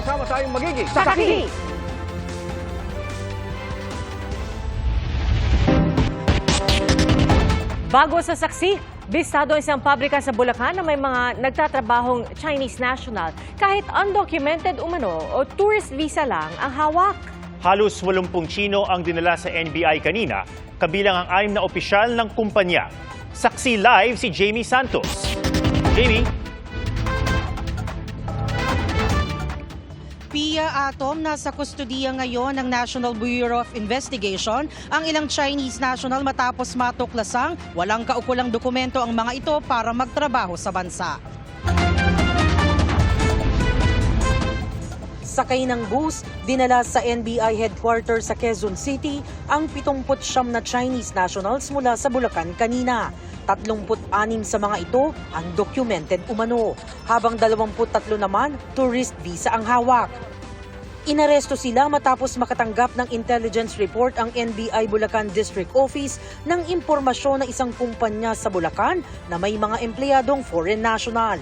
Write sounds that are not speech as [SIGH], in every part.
Sama-sama tayong magiging Sakaki! Bago sa saksi, bistado ang isang pabrika sa Bulacan na may mga nagtatrabahong Chinese national kahit undocumented umano o tourist visa lang ang hawak. Halos 80 Chino ang dinala sa NBI kanina, kabilang ang anim na opisyal ng kumpanya. Saksi live si Jamie Santos. Jamie? Pia Atom, nasa kustodiya ngayon ng National Bureau of Investigation ang ilang Chinese national matapos matuklasang walang kaukulang dokumento ang mga ito para magtrabaho sa bansa. Sakay ng bus, dinala sa NBI headquarters sa Quezon City ang 79 na Chinese nationals mula sa Bulacan kanina. 36 sa mga ito ang documented umano, habang 23 naman tourist visa ang hawak. Inaresto sila matapos makatanggap ng intelligence report ang NBI Bulacan District Office ng impormasyon na isang kumpanya sa Bulacan na may mga empleyadong foreign national.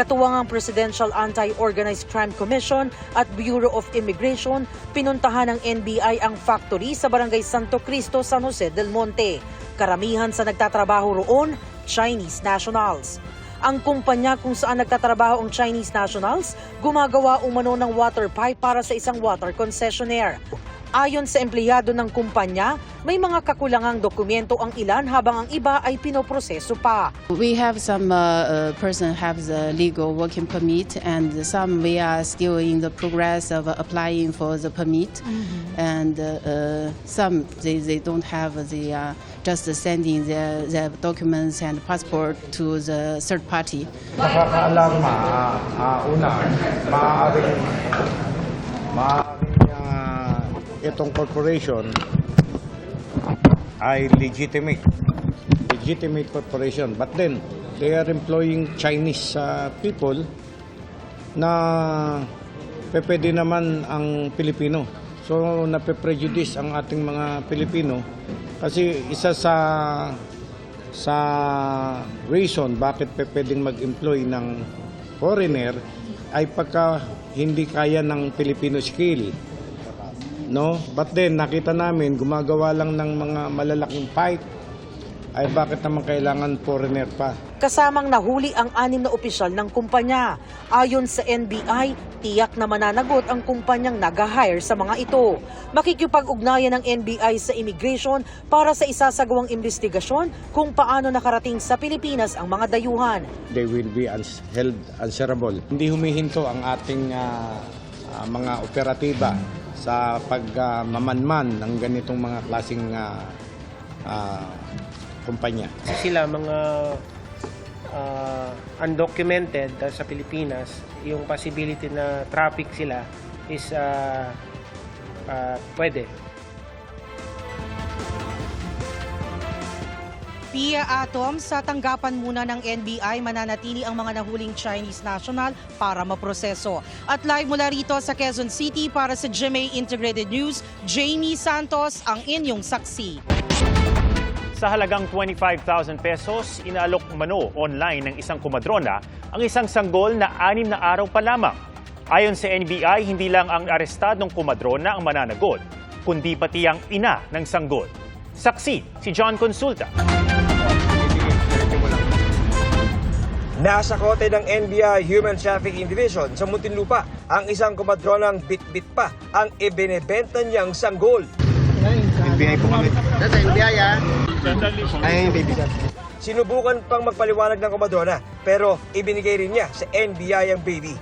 Katuwang ang Presidential Anti-Organized Crime Commission at Bureau of Immigration, pinuntahan ng NBI ang factory sa Barangay Santo Cristo, San Jose del Monte. Karamihan sa nagtatrabaho roon, Chinese nationals. Ang kumpanya kung saan nagtatrabaho ang Chinese nationals, gumagawa umano ng water pipe para sa isang water concessionaire. Ayon sa empleyado ng kumpanya, may mga kakulangang dokumento ang ilan habang ang iba ay pinoproseso pa. We have some uh, uh, person have the legal working permit, and some we are still in the progress of applying for the permit, and uh, uh, some they, they don't have the uh, just sending their, their documents and passport to the third party. nakakaalarma, ah, una, maaaring, maaaring ah, itong corporation ay legitimate. Legitimate corporation. But then, they are employing Chinese ah, people na pwede naman ang Pilipino. So, nape-prejudice ang ating mga Pilipino kasi isa sa sa reason bakit pwedeng mag-employ ng foreigner ay pagka hindi kaya ng Filipino skill. No? But then nakita namin gumagawa lang ng mga malalaking pipe ay bakit naman kailangan foreigner pa? Kasamang nahuli ang anim na opisyal ng kumpanya. Ayon sa NBI, tiyak na mananagot ang kumpanyang nag-hire sa mga ito. Makikipag-ugnayan ng NBI sa immigration para sa isasagawang investigasyon kung paano nakarating sa Pilipinas ang mga dayuhan. They will be ans- held answerable. Hindi humihinto ang ating ah, ah, mga operatiba sa pagmamanman ng ganitong mga klaseng ah, ah, kumpanya. sila mga uh, undocumented uh, sa Pilipinas, yung possibility na traffic sila is uh, uh, pwede. Pia Atom, sa tanggapan muna ng NBI, mananatili ang mga nahuling Chinese national para maproseso. At live mula rito sa Quezon City para sa GMA Integrated News, Jamie Santos ang inyong saksi. Sa halagang 25,000 pesos, inaalok mano online ng isang kumadrona ang isang sanggol na anim na araw pa lamang. Ayon sa NBI, hindi lang ang arestadong kumadrona ang mananagot, kundi pati ang ina ng sanggol. Saksi si John Consulta. Nasa kote ng NBI Human Trafficking Division sa Muntinlupa ang isang kumadronang bit-bit pa ang ibinebenta niyang sanggol. Sinubukan pang magpaliwanag ng kumadrona pero ibinigay rin niya sa NBI ang baby.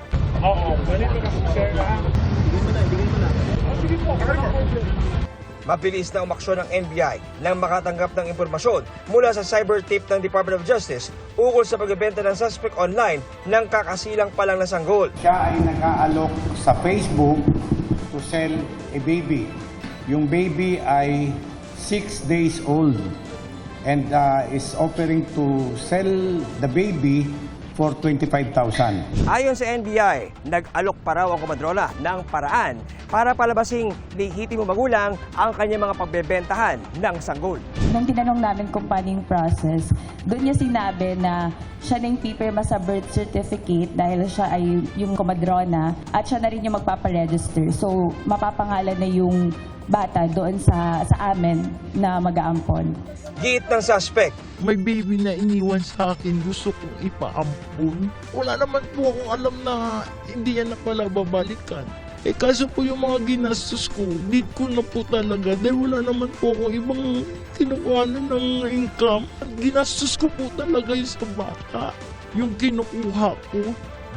Mabilis na umaksyon ng NBI nang makatanggap ng impormasyon mula sa cyber tip ng Department of Justice ukol sa pagbebenta ng suspect online ng kakasilang pa lang na sanggol. Siya ay nag-aalok sa Facebook to sell a baby. Yung baby ay 6 days old and uh, is offering to sell the baby for 25,000. Ayon sa NBI, nag-alok pa raw ang komadrona ng paraan para palabasing lehitimo magulang ang kanyang mga pagbebentahan ng sanggol. Nung tinanong namin kung paano yung process, doon niya sinabi na siya na yung pipirma sa birth certificate dahil siya ay yung komadrona at siya na rin yung magpaparegister. So, mapapangalan na yung bata doon sa, sa amin na mag-aampon. Giit ng suspect, may baby na iniwan sa akin, gusto kong ipaampun. Wala naman po akong alam na hindi yan na pala babalikan. Eh kaso po yung mga ginastos ko, need ko na po talaga dahil wala naman po akong ibang kinukuha na ng income. Ginastos ko po talaga yung sa bata, yung kinukuha ko.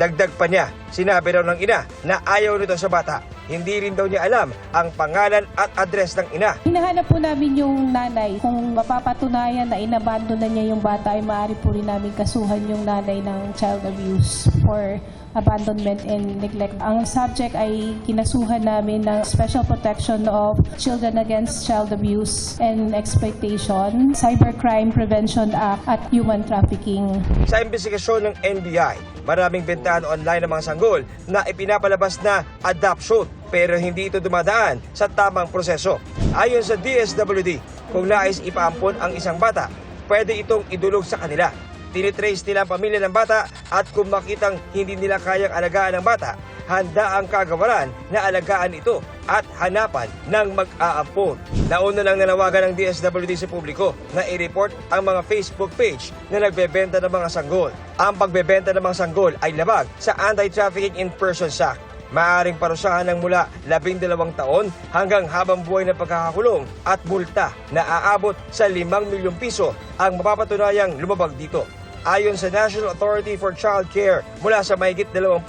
Dagdag pa niya, sinabi raw ng ina na ayaw nito sa bata. Hindi rin daw niya alam ang pangalan at address ng ina. Hinahanap po namin yung nanay. Kung mapapatunayan na inabandon na niya yung bata, ay maaari po rin namin kasuhan yung nanay ng child abuse for abandonment and neglect. Ang subject ay kinasuhan namin ng Special Protection of Children Against Child Abuse and Exploitation, Cybercrime Prevention Act at Human Trafficking. Sa investigasyon ng NBI, maraming bentahan online ng mga sanggol na ipinapalabas na adoption pero hindi ito dumadaan sa tamang proseso. Ayon sa DSWD, kung nais ipaampon ang isang bata, pwede itong idulog sa kanila. Tinitrace nila ang pamilya ng bata at kung makitang hindi nila kayang alagaan ng bata, handa ang kagawaran na alagaan ito at hanapan ng mag-aampon. Nauna lang nanawagan ng DSWD sa publiko na i-report ang mga Facebook page na nagbebenta ng mga sanggol. Ang pagbebenta ng mga sanggol ay labag sa Anti-Trafficking in Persons Act. Maaring parusahan ng mula 12 taon hanggang habang buhay na pagkakakulong at multa na aabot sa 5 milyong piso ang mapapatunayang lumabag dito. Ayon sa National Authority for Child Care, mula sa mahigit 20,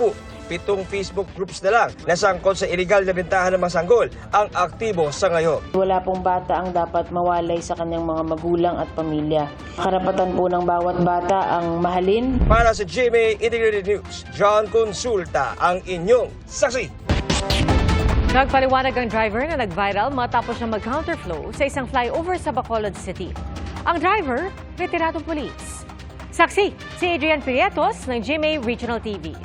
pitong Facebook groups na lang na sangkot sa illegal na bentahan ng mga sanggol ang aktibo sa ngayon. Wala pong bata ang dapat mawalay sa kanyang mga magulang at pamilya. Karapatan po ng bawat bata ang mahalin, Para sa GMA Integrated News, John Consulta ang inyong saksi. Nagpaliwanag ang driver na nag-viral matapos siya mag-counterflow sa isang flyover sa Bacolod City. Ang driver, retiradong polis. Saksi, si Adrian Prietos ng GMA Regional TV.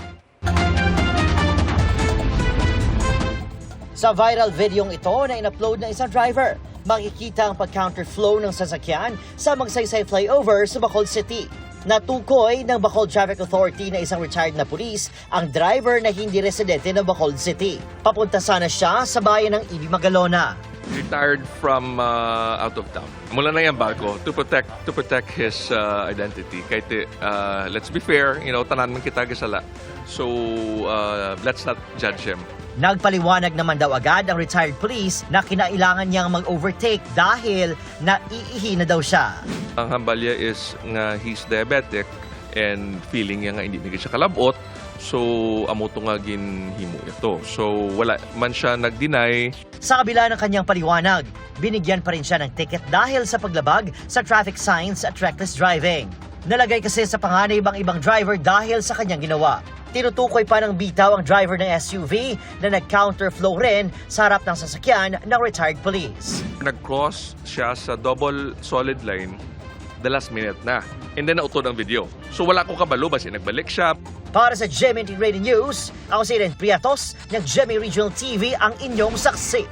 Sa viral videong ito na in-upload ng isang driver, makikita ang pag-counterflow ng sasakyan sa Magsaysay Flyover sa Bacolod City. Natukoy ng Bacolod Traffic Authority na isang retired na pulis ang driver na hindi residente ng Bacolod City. Papunta sana siya sa bayan ng Ibi Magalona. Retired from uh, out of town. Mula na yung bago to protect to protect his uh, identity. Kahit uh, let's be fair, you know, tanan man kita gisala. So uh, let's not judge him. Nagpaliwanag naman daw agad ang retired police na kinailangan niyang mag-overtake dahil naiihi na daw siya. Ang hambalya is nga he's diabetic and feeling niya nga hindi na siya kalabot. So amo to nga ginhimo ito. So wala man siya nag-deny Sa kabila ng kanyang paliwanag, binigyan pa rin siya ng ticket dahil sa paglabag sa traffic signs at reckless driving. Nalagay kasi sa panganib ang ibang driver dahil sa kanyang ginawa. Tinutukoy pa ng bitaw ang driver ng SUV na nag-counterflow rin sa harap ng sasakyan ng retired police. nag-cross siya sa double solid line the last minute na. And then nautod ang video. So wala ko kabalo basi nagbalik siya. Para sa GEM Integrated News, ako si Ren Priatos ng GEM Regional TV ang inyong saksi.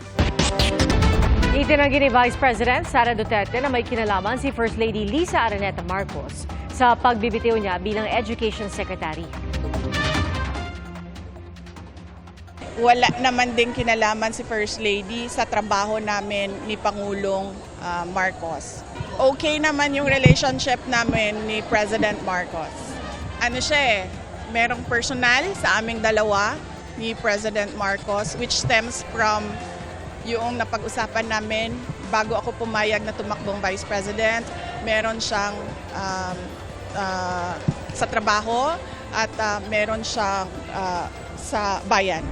Itinanggi ni Vice President Sara Duterte na may kinalaman si First Lady Lisa Araneta Marcos sa pagbibitiw niya bilang Education Secretary. wala naman din kinalaman si First Lady sa trabaho namin ni Pangulong ah, Marcos. Okay naman yung relationship namin ni President Marcos. Ano siya eh, merong personal sa aming dalawa ni President Marcos which stems from yung napag-usapan namin bago ako pumayag na tumakbong Vice President. Meron siyang um, ah, sa trabaho at ah, meron siyang ah, sa bayan.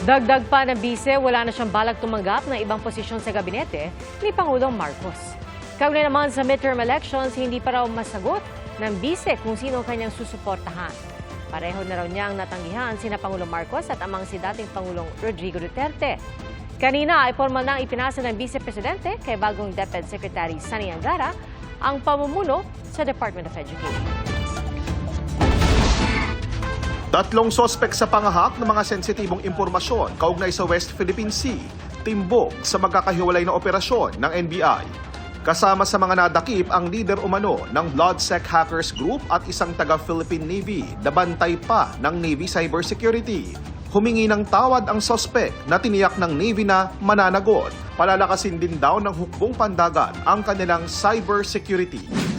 Dagdag pa ng bise, wala na siyang balak tumanggap ng ibang posisyon sa gabinete ni Pangulong Marcos. Kaugnay naman sa midterm elections, hindi pa raw masagot ng bise kung sino ang kanyang susuportahan. Pareho na raw niyang natanggihan sina Pangulong Marcos at amang si dating Pangulong Rodrigo Duterte. Kanina ay formal nang ipinasa ng Vice Presidente kay bagong DepEd Secretary Sani Angara ang pamumuno sa Department of Education. Tatlong sospek sa pangahak ng mga sensitibong impormasyon kaugnay sa West Philippine Sea, timbog sa magkakahiwalay na operasyon ng NBI. Kasama sa mga nadakip ang leader umano ng Bloodsec Hackers Group at isang taga-Philippine Navy na bantay pa ng Navy Cybersecurity. Humingi ng tawad ang sospek na tiniyak ng Navy na mananagot. Palalakasin din daw ng hukbong pandagat ang kanilang cybersecurity.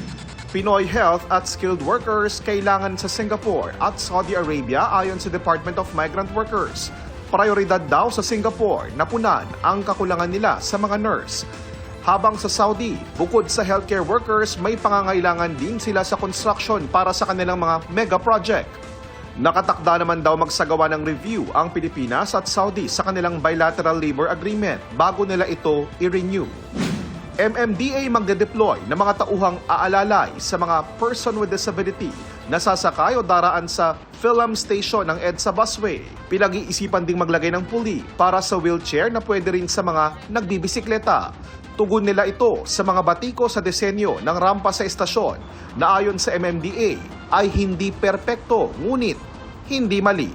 Pinoy health at skilled workers kailangan sa Singapore at Saudi Arabia ayon sa Department of Migrant Workers. Prioridad daw sa Singapore na punan ang kakulangan nila sa mga nurse. Habang sa Saudi, bukod sa healthcare workers, may pangangailangan din sila sa construction para sa kanilang mga mega project. Nakatakda naman daw magsagawa ng review ang Pilipinas at Saudi sa kanilang bilateral labor agreement bago nila ito i-renew. MMDA magde-deploy ng mga tauhang aalalay sa mga person with disability na sasakay o daraan sa film station ng EDSA busway. Pinag-iisipan ding maglagay ng puli para sa wheelchair na pwede rin sa mga nagbibisikleta. Tugon nila ito sa mga batiko sa disenyo ng rampa sa estasyon na ayon sa MMDA ay hindi perpekto ngunit hindi mali.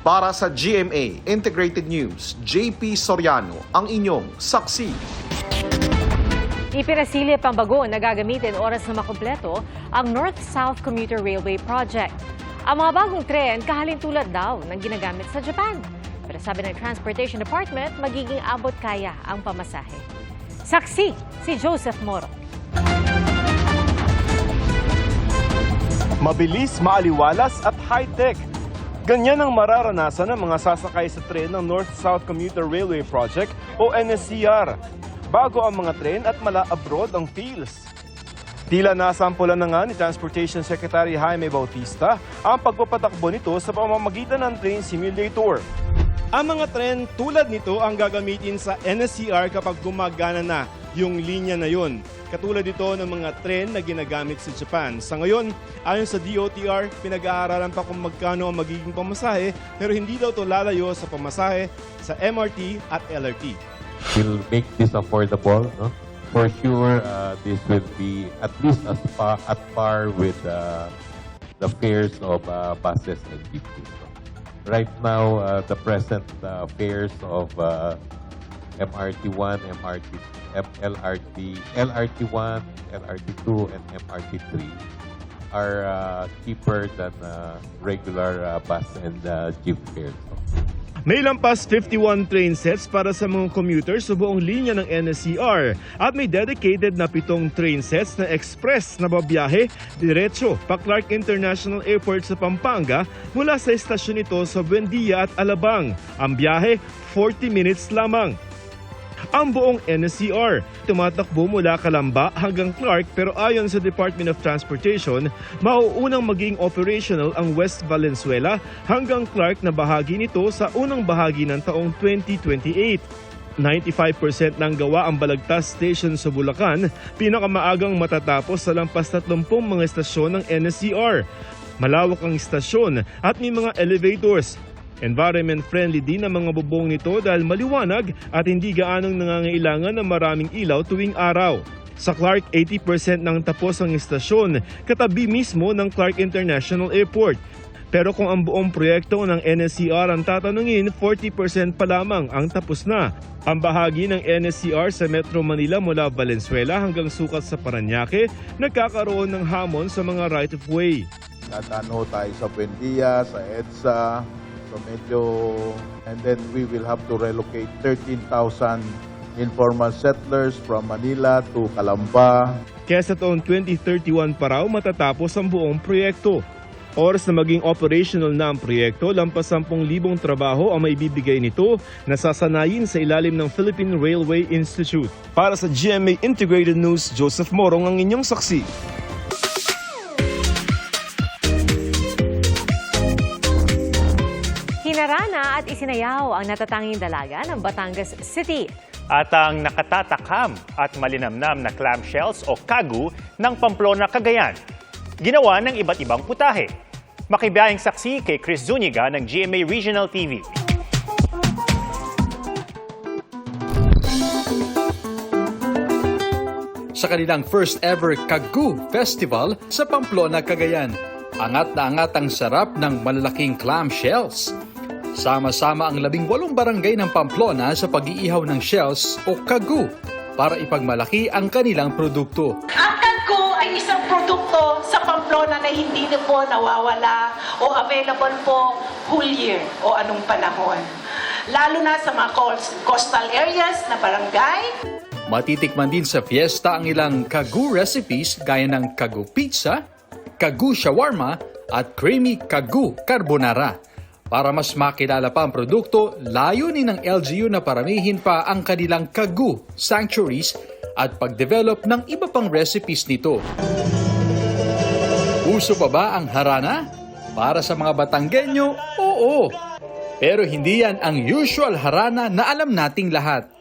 Para sa GMA Integrated News, JP Soriano ang inyong saksi. Ipinasilip ang bago na gagamitin oras na makumpleto ang North-South Commuter Railway Project. Ang mga bagong tren kahalin tulad daw ng ginagamit sa Japan. Pero sabi ng Transportation Department, magiging abot kaya ang pamasahe. Saksi si Joseph Moro. Mabilis, maaliwalas at high-tech. Ganyan ang mararanasan ng mga sasakay sa tren ng North-South Commuter Railway Project o NSCR bago ang mga tren at mala abroad ang feels. Tila nasampulan na nga ni Transportation Secretary Jaime Bautista ang pagpapatakbo nito sa pamamagitan ng train simulator. Ang mga tren tulad nito ang gagamitin sa NSCR kapag gumagana na yung linya na yun. Katulad ito ng mga tren na ginagamit sa Japan. Sa ngayon, ayon sa DOTR, pinag-aaralan pa kung magkano ang magiging pamasahe pero hindi daw ito lalayo sa pamasahe sa MRT at LRT. Will make this affordable. No? For sure, uh, this will be at least as par, at par with uh, the fares of uh, buses and jeepneys. no? Right now, uh, the present uh, fares of uh, MRT1, MRT, LRT, LRT1, LRT2, and MRT3 are uh, cheaper than uh, regular uh, bus and uh, jeep fares. no? May lampas 51 train sets para sa mga commuters sa buong linya ng NSCR at may dedicated na pitong train sets na express na babiyahe diretso pa Clark International Airport sa Pampanga mula sa estasyon nito sa Buendia at Alabang. Ang biyahe, 40 minutes lamang. Ang buong NSCR tumatakbo mula Kalamba hanggang Clark pero ayon sa Department of Transportation, mauunang maging operational ang West Valenzuela hanggang Clark na bahagi nito sa unang bahagi ng taong 2028. 95% ng gawa ang Balagtas Station sa Bulacan, pinakamaagang matatapos sa lampas 30 mga estasyon ng NSCR. Malawak ang istasyon at may mga elevators. Environment-friendly din ang mga bubong nito dahil maliwanag at hindi gaanong nangangailangan ng maraming ilaw tuwing araw. Sa Clark, 80% ng tapos ang istasyon, katabi mismo ng Clark International Airport. Pero kung ang buong proyekto ng NSCR ang tatanungin, 40% pa lamang ang tapos na. Ang bahagi ng NSCR sa Metro Manila mula Valenzuela hanggang sukat sa Paranaque, nagkakaroon ng hamon sa mga right-of-way. Dadaan ho tayo sa Buendia, sa EDSA, so medyo, and then we will have to relocate 13,000 informal settlers from Manila to Calamba. Kaya sa taon 2031 pa raw matatapos ang buong proyekto. Oras na maging operational na ang proyekto, lampas 10,000 trabaho ang maibibigay nito na sasanayin sa ilalim ng Philippine Railway Institute. Para sa GMA Integrated News, Joseph Morong ang inyong saksi. Hinarana at isinayaw ang natatanging dalaga ng Batangas City. At ang nakatatakam at malinamnam na clamshells o kagu ng Pamplona, Cagayan. Ginawa ng iba't ibang putahe. Makibiyahing saksi kay Chris Zuniga ng GMA Regional TV. sa kanilang first ever Kagu Festival sa Pamplona, Cagayan. Angat na angat ang sarap ng malalaking clam shells. Sama-sama ang labing walong barangay ng Pamplona sa pag-iihaw ng shells o kagu para ipagmalaki ang kanilang produkto. Ang Kagko ay isang produkto sa Pamplona na hindi na po nawawala o available po whole year o anong panahon. Lalo na sa mga coast- coastal areas na barangay, Matitikman din sa fiesta ang ilang kagu recipes gaya ng kagu pizza, kagu shawarma at creamy kagu carbonara. Para mas makilala pa ang produkto, layunin ng LGU na paramihin pa ang kanilang kagu sanctuaries at pag-develop ng iba pang recipes nito. Uso pa ba ang harana? Para sa mga Batanggenyo, oo. Pero hindi yan ang usual harana na alam nating lahat.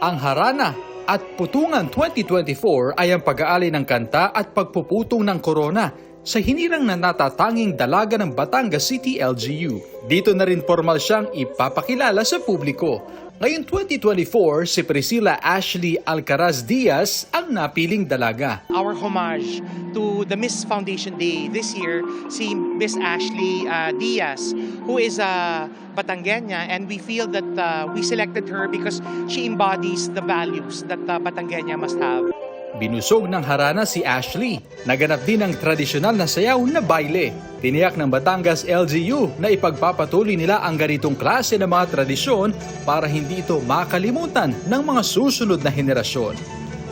Ang harana at Putungan 2024 ay ang pag-aali ng kanta at pagpuputong ng korona sa hinirang na natatanging dalaga ng Batangas City LGU. Dito na rin formal siyang ipapakilala sa publiko. Ngayon 2024, si Priscilla Ashley Alcaraz Diaz ang napiling dalaga. our homage to the Miss Foundation Day this year, si Miss Ashley uh, Diaz, who is a Batangueña, and we feel that uh, we selected her because she embodies the values that uh, Batangueña must have. Binusog ng harana si Ashley. Naganap din ang tradisyonal na sayaw na baile. Tiniyak ng Batangas LGU na ipagpapatuloy nila ang ganitong klase ng mga tradisyon para hindi ito makalimutan ng mga susunod na henerasyon.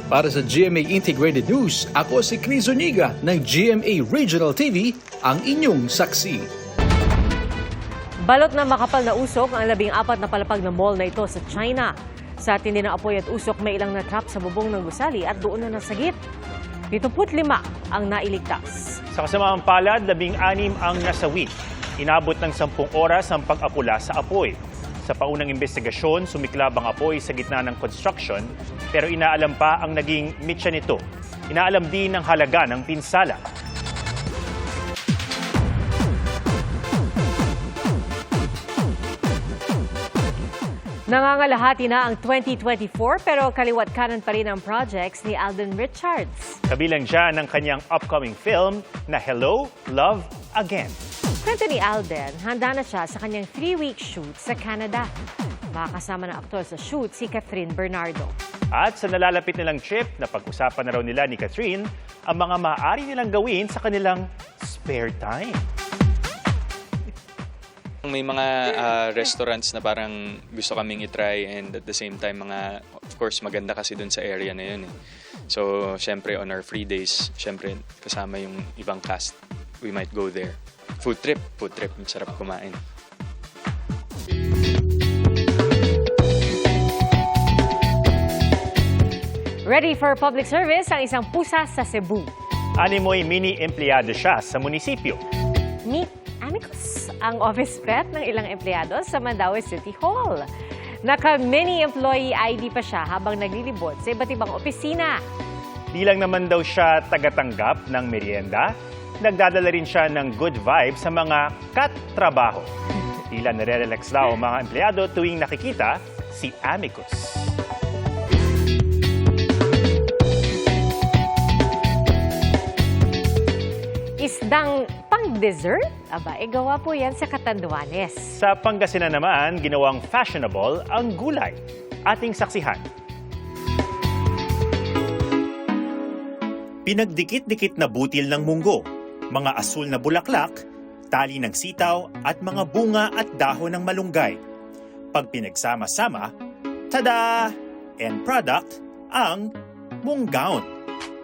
Para sa GMA Integrated News, ako si Chris Zuniga ng GMA Regional TV, ang inyong saksi. Balot na makapal na usok ang labing apat na palapag na mall na ito sa China. Sa tindi ng apoy at usok, may ilang natrap sa bubong ng gusali at doon na nasagip. 75 ang nailigtas. Sa kasamaang palad, labing anim ang nasawi. Inabot ng 10 oras ang pag-apula sa apoy. Sa paunang investigasyon, sumiklab ang apoy sa gitna ng construction pero inaalam pa ang naging mitya nito. Inaalam din ang halaga ng pinsala. Nangangalahati na ang 2024 pero kaliwat kanan pa rin ang projects ni Alden Richards. Kabilang dyan ang kanyang upcoming film na Hello, Love, Again. Kwento ni Alden, handa na siya sa kanyang three-week shoot sa Canada. Makakasama ng aktor sa shoot si Catherine Bernardo. At sa nalalapit nilang trip, napag-usapan na raw nila ni Catherine ang mga maaari nilang gawin sa kanilang spare time. May mga ah, restaurants na parang gusto kaming itry and at the same time mga, of course, maganda kasi dun sa area na yun eh. So, syempre on our free days, syempre kasama yung ibang cast, we might go there. Food trip, food trip, masarap kumain. Ready for public service ang isang pusa sa Cebu. Animoy mini empleyado siya sa munisipyo. Meet Amicus, ang office pet ng ilang empleyado sa Mandaue City Hall. Naka-mini employee ID pa siya habang naglilibot sa iba't ibang opisina. Di lang naman daw siya tagatanggap ng merienda, nagdadala rin siya ng good vibe sa mga katrabaho. Tila nare-relax daw ang mga empleyado tuwing nakikita si Amicus. Isdang pang-dessert? Aba, e gawa po yan sa Catanduanes. Sa Pangasinan naman, ginawang fashionable ang gulay. Ating saksihan. Pinagdikit-dikit na butil ng munggo, mga asul na bulaklak, tali ng sitaw at mga bunga at dahon ng malunggay. Pag pinagsama-sama, tada! End product, ang munggaon.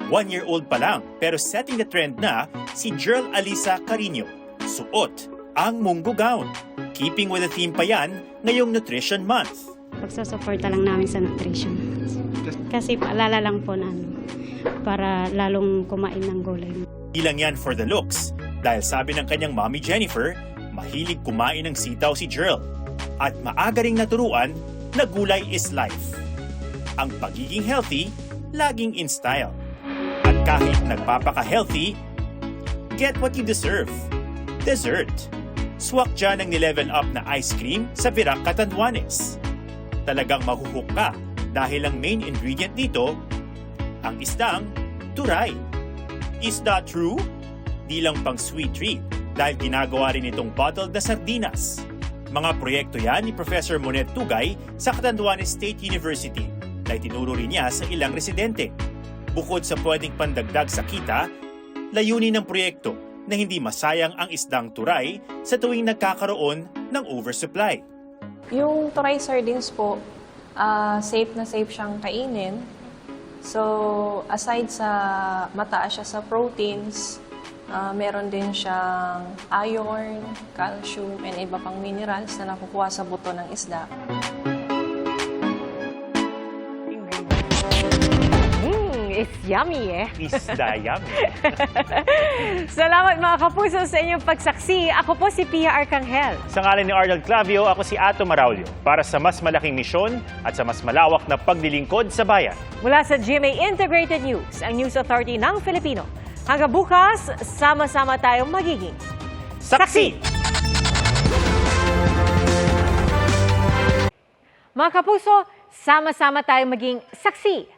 One year old pa lang pero setting the trend na si Jerl Alisa Carino. Suot ang munggo gown. Keeping with the theme pa yan ngayong Nutrition Month. Pagsusuporta lang namin sa nutrition. Kasi paalala lang po na ano, para lalong kumain ng gulay. Ilang yan for the looks dahil sabi ng kanyang mommy Jennifer, mahilig kumain ng sitaw si Jerl. At maaga ring naturuan na gulay is life. Ang pagiging healthy, laging in style. Kahit nagpapaka-healthy, get what you deserve. Dessert. Swak dyan ang nilevel up na ice cream sa Virac Catanduanes. Talagang mahuhook ka dahil ang main ingredient nito, ang isdang turay. Is that true? di lang pang sweet treat dahil ginagawa rin itong bottled na sardinas. Mga proyekto yan ni Professor Monet Tugay sa Catanduanes State University na itinuro rin niya sa ilang residente. Bukod sa pwedeng pandagdag sa kita, layunin ng proyekto na hindi masayang ang isdang turay sa tuwing nagkakaroon ng oversupply. Yung turay sardines po, ah, safe na safe siyang kainin. So, aside sa mataas siya sa proteins, ah, meron din siyang iron, calcium, and iba pang minerals na nakukuha sa buto ng isda. It's yummy eh. Isda yummy. [LAUGHS] Salamat mga kapuso sa inyong pagsaksi. Ako po si Pia Arcangel. Sa ngalan ni Arnold Clavio, ako si Ato Maraulio para sa mas malaking misyon at sa mas malawak na paglilingkod sa bayan. Mula sa GMA Integrated News, ang News Authority ng Filipino. Hanggang bukas, sama-sama tayong magiging Saksi! Mga kapuso, sama-sama tayong maging saksi.